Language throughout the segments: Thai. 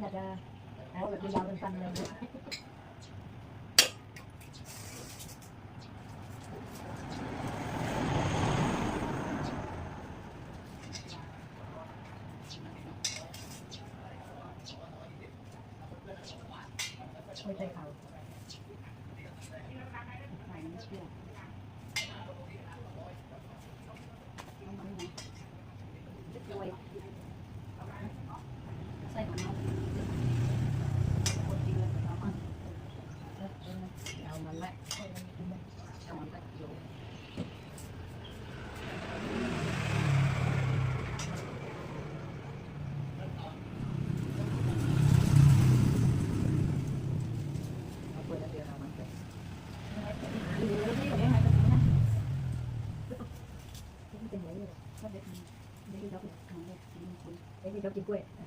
Nag- ah, wala din laban pa nila. Wait, I. 个机。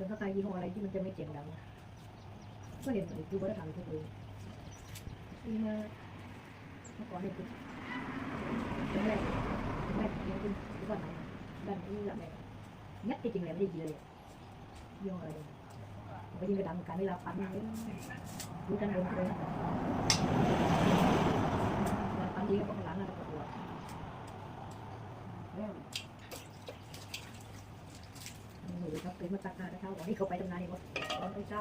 สังกตายยี่ห้ออะไรที่มันจะไม่เจ็บดังก็เรียนตัวเองดูวัฒนธรรมตัวเองนี่มาเมื่อก่อนเนี่ยคือแรกแรกเรีนคุณทุกวันไหนดันนี่แบบไหนยัดจริงๆเลยไม่ได้ยินเลยยี่ห้ออะไรเนี่ยไปยิงกระดังการเวลาปั้นดูกันบนเลยปั้นดีกรบข้างหลังอะ เป็นมาตักหานะท้าบอกให้เขาไปทำนายว่าร้อนไปเจ้า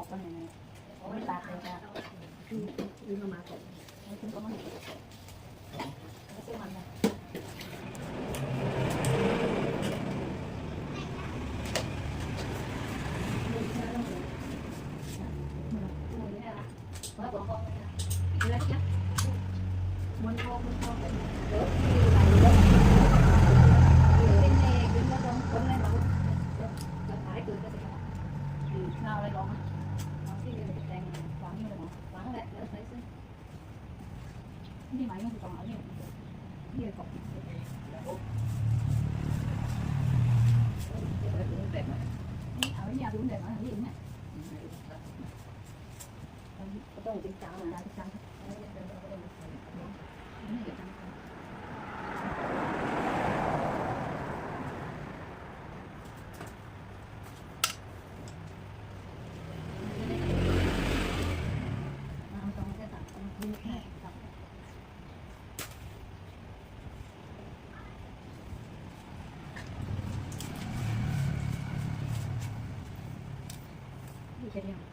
Exatamente. queríamos.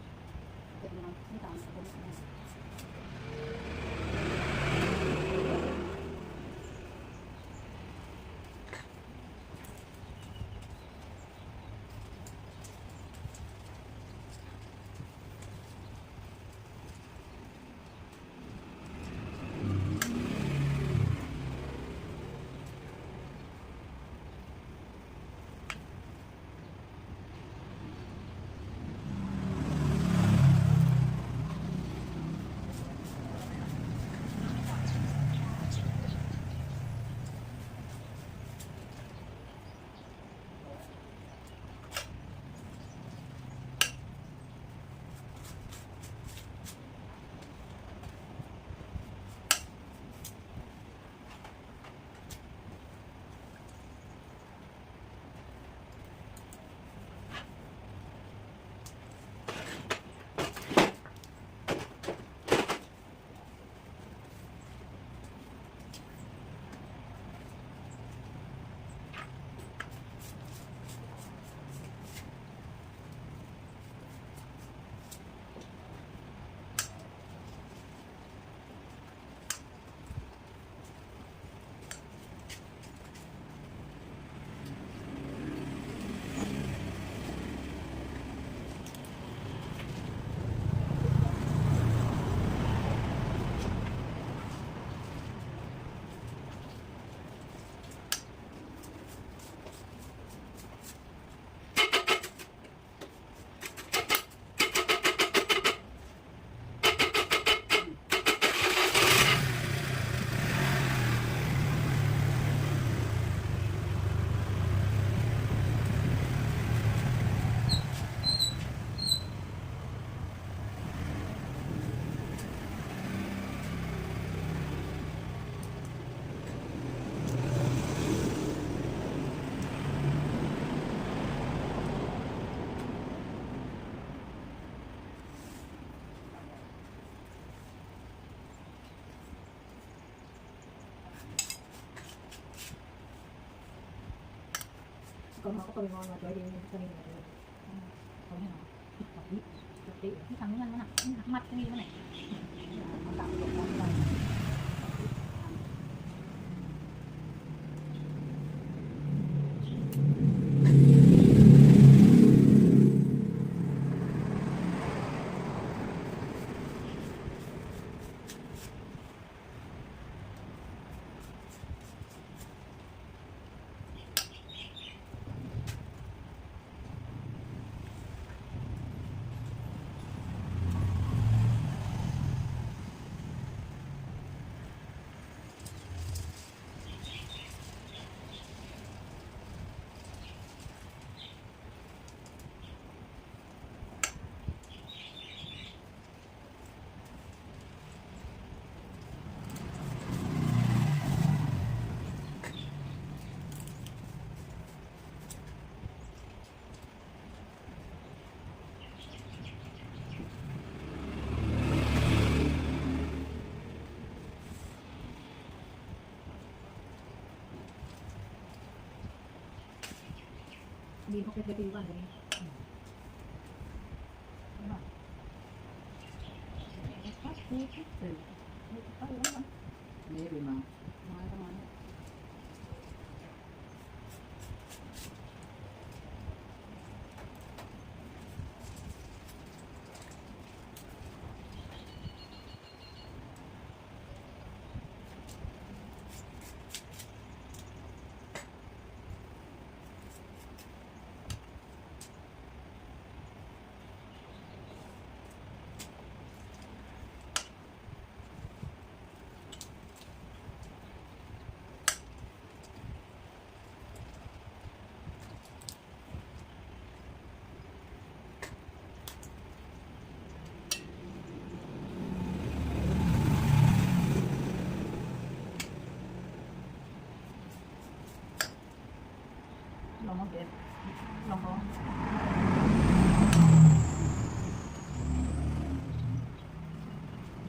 Còn họ có tôi ngon mà chơi đi cho nên là เขาไม่หรอ học biết học đi ที่ทำนี่มันหักมัดที่นี่มันไหนเอาตามตัวเขาไป đi học cái đi quan này นี่ดูมา มาประมาณ ลองมาเก็บลองลอง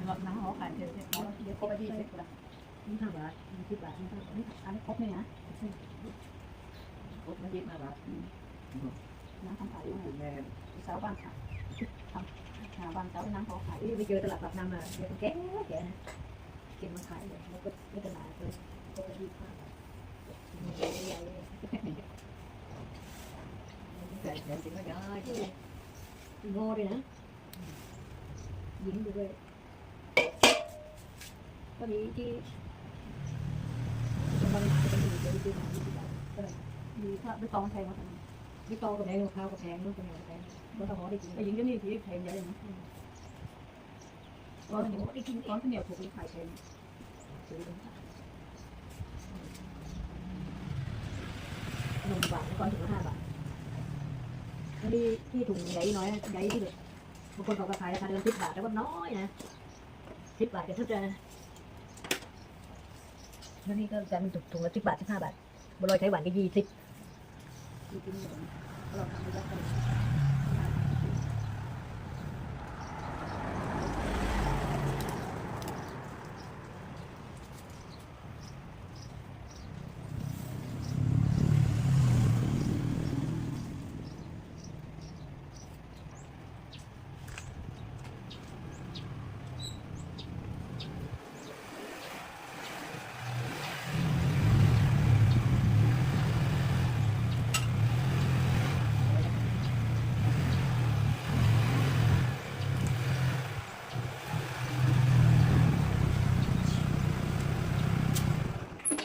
เราหนังหัวไข่เดี๋ยวเดี๋ยวเราเดี๋ยวครบไป ที่เสร็จแล้ว đi thằng bạn đi tiếp bạn đi thằng bạn อันนี้ครบเลยนะพุทธยิตมาแบบน้ำทำขายคุณแม่สาวบ้านขายทำหาบ้านสาวน้ำหัวไข่ đi bây giờ tôi là tập năm mà để con kén kẻ này kiếm mà khải rồi nó có cái tên là tôi có cái đi qua แต่เดี๋ยวจริงก็ย้าย ngô đây nè dính được rồi có đi chứ còn bằng cái gì để đi làm gì đó ดีถ้าไปตองแทงมาทำ cái to cái này một thao cái thèm luôn cái này cái có tao hỏi đi ไอ้ยิงก็นี่ที่แทงเยอะเลยนะตอนนี้ไอ้กินตอนที่เหนียวถูกไข่แทงหนึ่งบาทแล้วก็ถึงห้าบาทอันนี้ที่ถุงใหญ่น้อยใหญ่ที่แบบบางคนเขาก็ขายราคาเดิมสิบบาทแต่ว่าน้อยนะสิบบาทจะเท่าจะ แล้วนี่ก็จะมีถุงละสิบบาทสิบห้าบาทบรอยไต้หวันก็ยี่สิบเราทำไปแล้วกัน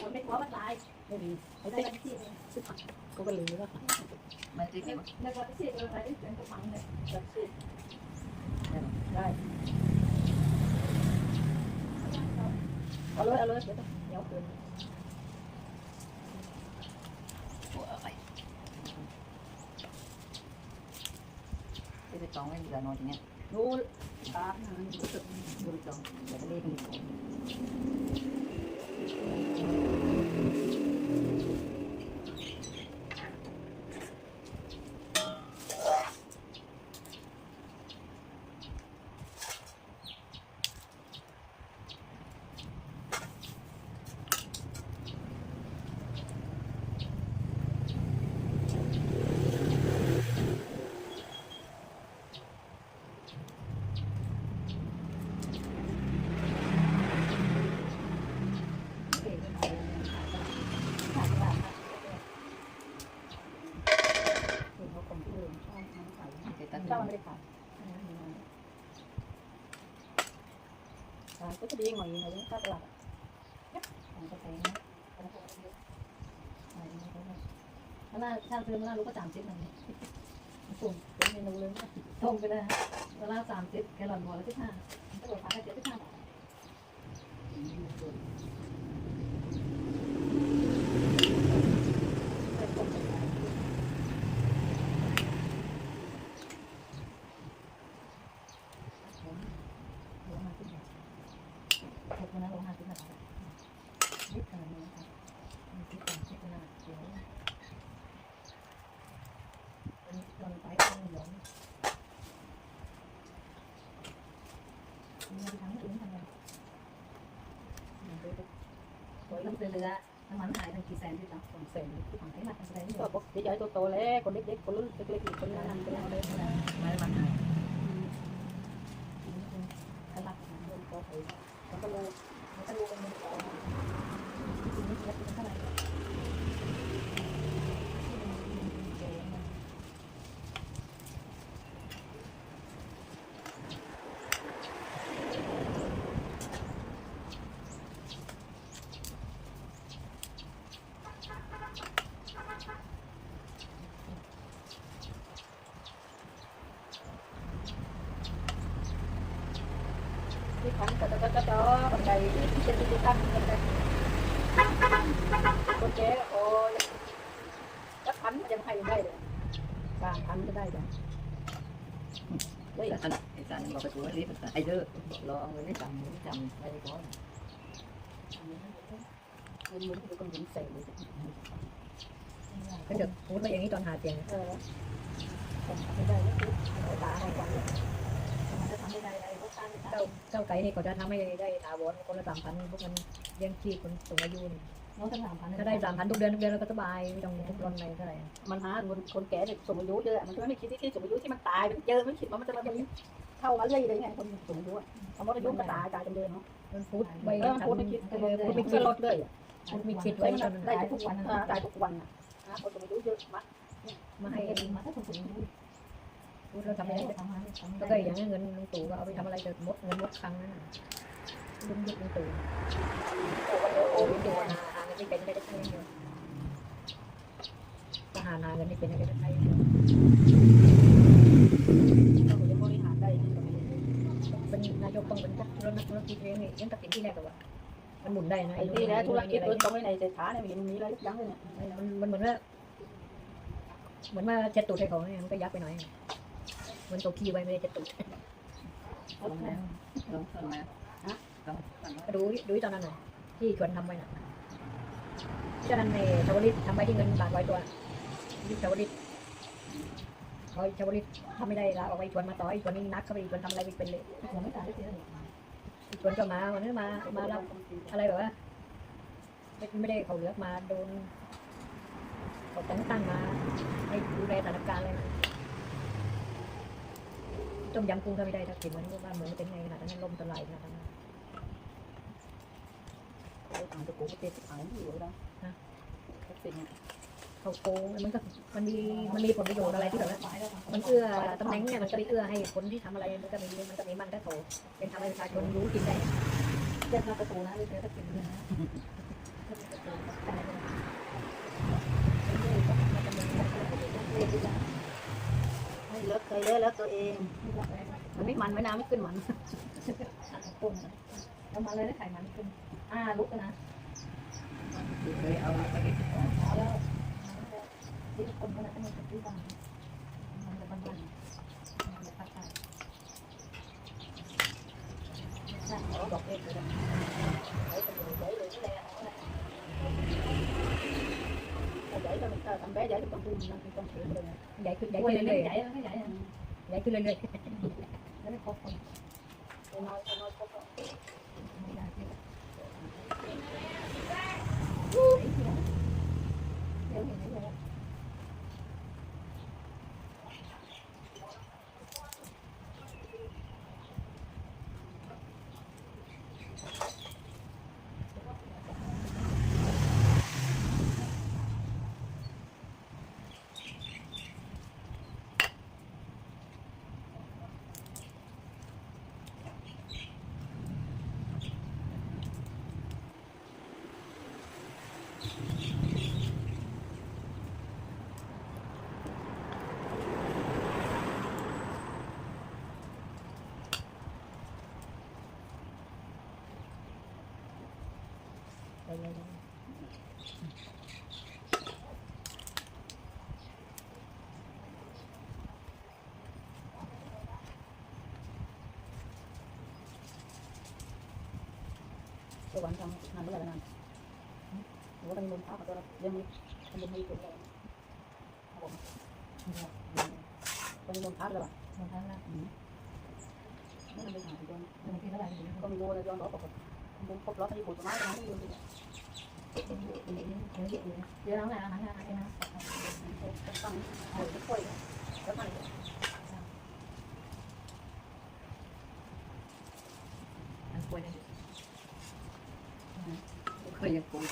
คนไม่กลัวมันตาย ไม่มี ไอ้ได้ที่ ก็ก็ลืมว่า มันจริงเนี่ย แล้วก็เสียเราไปได้เป็นกระมังเลย ได้ เอาเลยเอาเลยเดี๋ยวเดี๋ยวเกินที่ไปจองไว้เดือนนอนอย่างเงี้ยรู้ตาหนังรู้สึกดูจองเดี๋ยวจะเรียกอีก ก็จะดีหน่อยหน่อยถ้าตลาดของกาแฟนะถ้าหน้าถ้าซื้อมาหน้ารู้ก็สามสิบนั่นเองปุ่งเป็นเมนูเลยนะตรงไปเลยเวลาสามสิบแครอทหัวละสิบห้าถ้าเกิดผักก็เจ็ดที่ห้าบาทใส่ต้มไปเลย โลห้าสิบบาทหกนะโลห้าสิบบาทนิดขนาดนี้ครับมีสิบบาทสิบห้าเดี๋ยวอันนี้ตอนไปต้องหลงมีทั้งอื่นทั้งนั้น สวยต้องซื้อ เรือน้ำมันหายทั้งกี่แสนที่ต่างคนเซ็นที่ฝั่งไอ้มาแสดงก็บอกใหญ่ๆโตๆแล้วคนเล็กๆคนรุ่นเล็กๆคนนั้นเป็นอะไรนะไม่มันหาย ตลาดอาหารโดนก็ไปแล้วก็รู้แล้วก็รู้กันมันก่อนทีนี้จะเป็นเท่าไหร่ ที่ของกระจกกระจกบันได ที่จะที่ตั้งบันไดคนแก่โอ้ยจักพันมันจะให้ได้เลยบางพันก็ได้จ้ะไอ้สันไอสันบอกไปตัวนี้ไอ้เด้อรอเอาเงินได้จำจำไปก่อนเงินมันคือคนหญิงใส่เลยก็จะพูดไปอย่างนี้ตอนหาเตียงเออไม่ได้แล้วตาให้กัน เจ้าเจ้าไก่นี่ก็จะทำให้ได้ถาวรคนละสามพันพวกมันเลี้ยงชีพคนสูงอายุนี่น้องทั้งสามพันถ้าได้สามพันทุกเดือนทุกเดือนเราก็สบายไม่ต้องทุกร้อนอะไรเท่าไหร่มันหาคนคนแก่เด็กสูงอายุเยอะมันก็ไม่คิดที่สูงอายุที่มันตายเยอะไม่คิดว่ามันจะมาเป็นเท่ามาเรื่อยเลยไงคนสูงอายุคำว่าอายุก็ตายตายจนเดินเนาะมันพูดไปเออพูดไม่คิดเออพูดไม่ไม่คิคิดดลดเลยพูดไม่คิดไว้ไว้ตอนได้ทุกวันได้ทุกวันอะคนสูงอายุเยอะมากมาให้มาถ้าคนสูงอายุพูด เราทำไม่ได้ทำงานทำก็อย่างเงินลุงตู่ก็เอาไปทำอะไรเกิดมดเงินมดครั้งนั้นลุงยุคลุงตู่โอ้ยตู่หาหาเงินไม่เป็นก็ได้ใช้เงินทหารหาเงินไม่เป็นก็ได้ใช้เงินเราจะบริหารได้เป็นนายกต้องเป็นธุรนักธุรกิจเองนี่ยังตัดสินที่แรกแต่ว่ามันหมุนได้นะไอ้ที่แล้วธุรกิจเปิดตรงในเศรษฐาเนี่ยมีมีอะไรยังเลยเนี่ยมันมันเหมือนว่าเหมือนว่าเจ็ดตูดให้เขาเนี่ยมันก็ยักไปหน่อย มือนตัวขี้ไว้ไม่ได้เจ็ดตูดลงแล้วลงขึ้นมาฮะลงดูดูตอนนั้นหน่อยที่ชวนทำไว้น่ะที่ตอนนั้นในชาวลิตทำไปที่เงินบาทร้อยตัวที่ชาวลิตพอชาวลิตทำไม่ได้ลาออกไปชวนมาต่ออีกชวนนี้นักเข้าไปอีกชวนทำอะไรไม่เป็นเลยยังไม่ตายได้ทีละอีกชวนก็มาวันนี้มามารับอะไรแบบว่าไม่ไม่ได้เขาเหลือกมาโดนเขาแต่งตั้งมาให้ดูแลสถานการณ์เลย ต้มยำกุ้งก็ไม่ได้ถ้าเห็นมันว่าเหมือนเป็นไงขนาดนั้นลมตะไลขนาดนั้นทางตะกูเตะขายอยู่แล้วนะเป็นเขาโกงมันก็มันมีมันมีผลประโยชน์อะไรที่แบบว่ามันเอื้อตำแหน่งเนี่ยมันก็ไปเอื้อให้คนที่ทำอะไรมันก็มีมันก็มีมันก็โตเป็นทำให้ประชาชนรู้กินได้เจ้าประตูนะเลยเจอตะกินนะเลิกเคยเลิกแล้วตัวเอง มันไม่มันไม่น้ำไม่ขึ้นมันปุ่มแล้วมาเลยได้ไขมันขึ้น อ่าลุกนะเคยเอาไปเก็บแล้วที่คนขนาดนั้นที่บ้านมันจะบางๆมันจะพักได้ใช่เขาบอกเองเลยไว้เป็นไว้เลยนี่แหละ ใหญ่ก็มันทำแบ๊ใหญ่ก็ต้องดูนะต้องเสียเลยให ญ่ขึ้นใหญ่ใหญ่ขึ้นใหญ่เรื่อยใหญ่ใหญ่ๆใหญ่ขึ้นเรื่อยแล้วไม่คร บคนน้อยน้อยครบไม่ได้ที่เดี๋ยวเห็นไหมเลยตัววันทำงานเมื่อไหร่นานหรือว่าเป็นลมพักกับตัวเราเรื่องนี้เป็นลมไม่ถึงเลยครับผมเป็นลมพักว่ะบางครั้งนะไม่ทำเป็นหาตัวบางทีเท่าไหร่ก็มีโยนเลยย้อนรถปกติผมครบรถที่ผมจะมาทำให้โยนไปเดี๋ยวน้องไหนอาหารอะไรนะตั้งเอาไปค่อยแล้วมันอันป่วยนะเคยยังป่วย